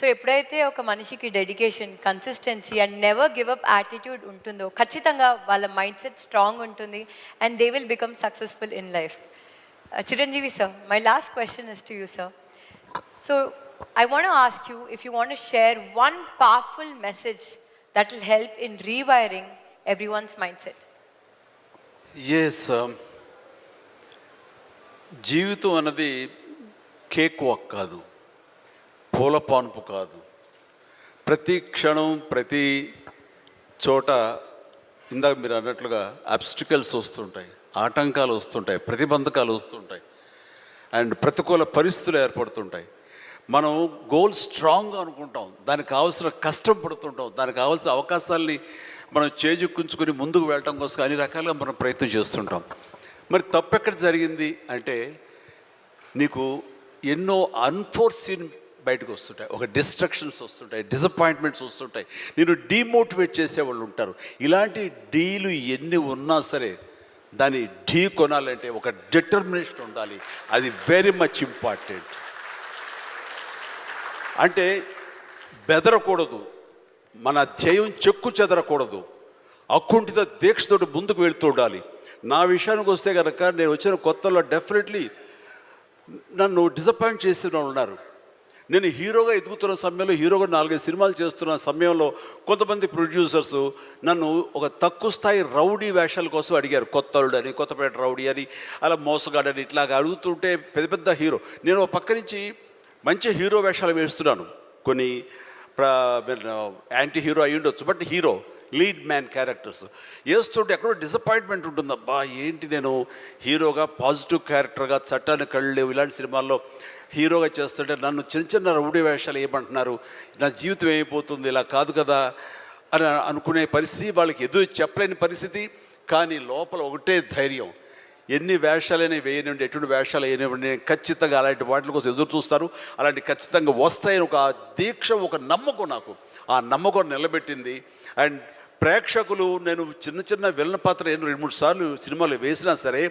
So ఎప్పుడైతే ఒక మనిషికి dedication consistency and never give up attitude ఉంటుందో ఖచ్చితంగా వాళ్ళ మైండ్ సెట్ స్ట్రాంగ్ ఉంటుంది and they will become successful in life Chiranjeevi sir my last question is to you sir so I want ask you if you want share one powerful message that will help in rewiring every one's mind set yes జీవితం అన్నది cake walk కాదు. పూలపాన్పు కాదు. ప్రతి క్షణం ప్రతి చోట ఇందాక మీరు అన్నట్లుగా అబ్స్టికల్స్ వస్తుంటాయి ఆటంకాలు వస్తుంటాయి ప్రతిబంధకాలు వస్తుంటాయి. అండ్ ప్రతికూల పరిస్థితులు ఏర్పడుతుంటాయి. మనం గోల్ స్ట్రాంగ్ అనుకుంటాం దానికి కావాల్సిన కష్టం పడుతుంటాం దానికి కావాల్సిన అవకాశాలని మనం చేజుక్కుంచుకొని ముందుకు వెళ్ళటం కోసం అన్ని రకాలుగా మనం ప్రయత్నం చేస్తుంటాం. మరి తప్పెక్కడ జరిగింది అంటే నీకు ఎన్నో అన్ఫోర్సీన్ బయటకు వస్తుంటాయి. ఒక డిస్ట్రక్షన్స్ వస్తుంటాయి డిసప్పాయింట్మెంట్స్ వస్తుంటాయి. నేను డీమోటివేట్ చేసేవాళ్ళు ఉంటారు. ఇలాంటి డీలు ఎన్ని ఉన్నా సరే దాన్ని ఢీ కొనాలంటే ఒక డిటర్మినేషన్ ఉండాలి. అది వెరీ మచ్ ఇంపార్టెంట్ అంటే బెదరకూడదు. మన ధ్యేయం చెక్కు చెదరకూడదు. అక్కుంటితో దీక్షతోటి ముందుకు వెళ్తూ ఉండాలి. నా విషయానికి వస్తే కనుక నేను వచ్చిన కొత్తలో డెఫినెట్లీ నన్ను డిసప్పాయింట్ చేసిన వాళ్ళు ఉన్నారు. నేను హీరోగా ఎదుగుతున్న సమయంలో హీరోగా నాలుగైదు సినిమాలు చేస్తున్న సమయంలో కొంతమంది ప్రొడ్యూసర్స్ నన్ను ఒక తక్కువ స్థాయి రౌడీ వేషాల కోసం అడిగారు. కొత్తలుడు అని కొత్తపేట రౌడీ అని అలా మోసగాడని ఇట్లాగా అడుగుతుంటే పెద్ద పెద్ద హీరో. నేను ఒక పక్క నుంచి మంచి హీరో వేషాలు వేస్తున్నాను. కొన్ని యాంటీ హీరో అయి ఉండొచ్చు but hero. Lead man characters వేస్తుంటే ఎక్కడో డిసప్పాయింట్మెంట్ ఉంటుంది అబ్బా ఏంటి నేను హీరోగా పాజిటివ్ క్యారెక్టర్గా చట్టాన్ని కళ్ళు లేవు ఇలాంటి సినిమాల్లో హీరోగా చేస్తుంటే నన్ను చిన్న చిన్న రౌడీ వేషాలు ఏమంటున్నారు నా జీవితం ఏమైపోతుంది ఇలా కాదు కదా అని అనుకునే పరిస్థితి వాళ్ళకి ఎదురు చెప్పలేని పరిస్థితి కానీ లోపల ఒకటే ధైర్యం. ఎన్ని వేషాలైనా వేయనివ్వండి ఎటువంటి వేషాలు వేయనివ్వండి నేను ఖచ్చితంగా అలాంటి వాటి కోసం ఎదురు చూస్తాను. అలాంటి ఖచ్చితంగా వస్తాయని ఒక దీక్ష ఒక నమ్మకం నాకు. ఆ నమ్మకం నిలబెట్టింది. అండ్ ప్రేక్షకులు నేను చిన్న చిన్న విలన పాత్ర నేను రెండు మూడు సార్లు సినిమాలు వేసినా సరే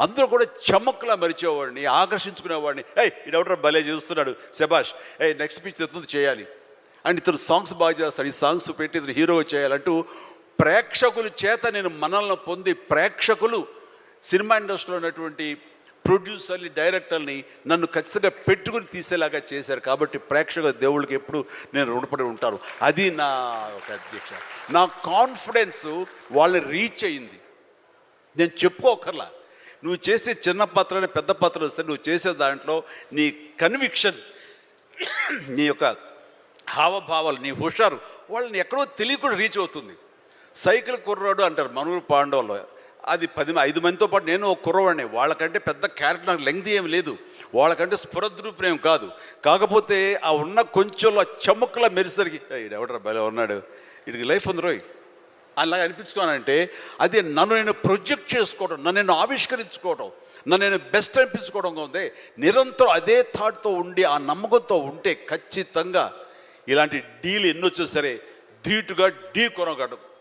అందరూ కూడా చమక్కులా మరిచేవాడిని ఆకర్షించుకునేవాడిని. ఏయ్ ఇడెవడరా భలే చూస్తున్నాడు శభాష్? ఏ నెక్స్ట్ పిచ్ ఎత్తుంది చేయాలి. అండ్ ఇతను సాంగ్స్ బాగా చేస్తాడు. ఈ సాంగ్స్ పెట్టి ఇతను హీరో చేయాలంటూ ప్రేక్షకుల చేత నేను మనల్ని పొంది ప్రేక్షకులు సినిమా ఇండస్ట్రీలో ఉన్నటువంటి ప్రొడ్యూసర్ని డైరెక్టర్ని నన్ను ఖచ్చితంగా పెట్టుకుని తీసేలాగా చేశారు. కాబట్టి ప్రేక్షక దేవుళ్ళకి ఎప్పుడు నేను రుణపడి ఉంటాను. అది నా ఒక నా కాన్ఫిడెన్స్ వాళ్ళని రీచ్ అయింది. నేను చెప్పుకోకర్లా. నువ్వు చేసే చిన్న పాత్రని పెద్ద పాత్ర సరే నువ్వు చేసే దాంట్లో నీ కన్విక్షన్ నీ యొక్క హావభావాలు నీ హుషారు వాళ్ళని ఎక్కడో తెలియకుండా రీచ్ అవుతుంది. సైకిల్ కుర్రాడు అంటారు మనూరు పాండవులు. అది పది ఐదు మందితో పాటు నేను ఒక కుర్రవాడిని. వాళ్ళకంటే పెద్ద క్యారెక్టర్ నాకు లెంగ్త్ ఏం లేదు. వాళ్ళకంటే స్ఫురద్రూపం కాదు. కాకపోతే ఆ ఉన్న కొంచెంలో చెముక్కల మెరిసరికి ఎవడరా భలే ఉన్నాడు. వీడికి లైఫ్ ఉంది రోయ్. అలాగ అనిపించుకోనంటే అది నన్ను నేను ప్రొజెక్ట్ చేసుకోవడం నన్ను నేను ఆవిష్కరించుకోవడం నన్ను నేను బెస్ట్ అనిపించుకోవడం ఉంది. నిరంతరం అదే థాట్తో ఉండి ఆ నమ్మకంతో ఉంటే ఖచ్చితంగా ఇలాంటి డీలు ఎన్నొచ్చో సరే ధీటుగా ఢీ కొనగడం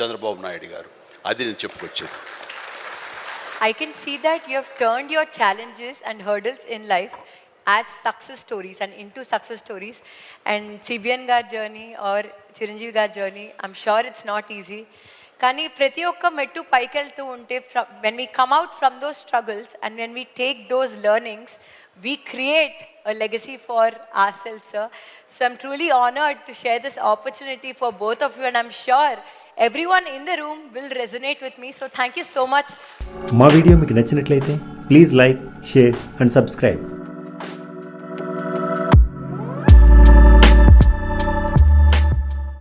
చంద్రబాబు నాయుడు గారు అది నేను చెప్పుకొచ్చేది I can see that you have turned your challenges and hurdles in life as success stories and into success stories. And CBN gar journey or Chiranjeevi gar journey, I'm sure it's not easy. కానీ ప్రతి ఒక్క మెట్టు పైకి వెళ్తూ ఉంటే when we come out from those struggles and when we take those learnings we create a legacy for ourselves, sir. So I'm truly honored to share this opportunity for both of you, and I'm sure everyone in the room will resonate with me. So thank you so much మా video మీకు నచ్చినట్లయితే please like share and subscribe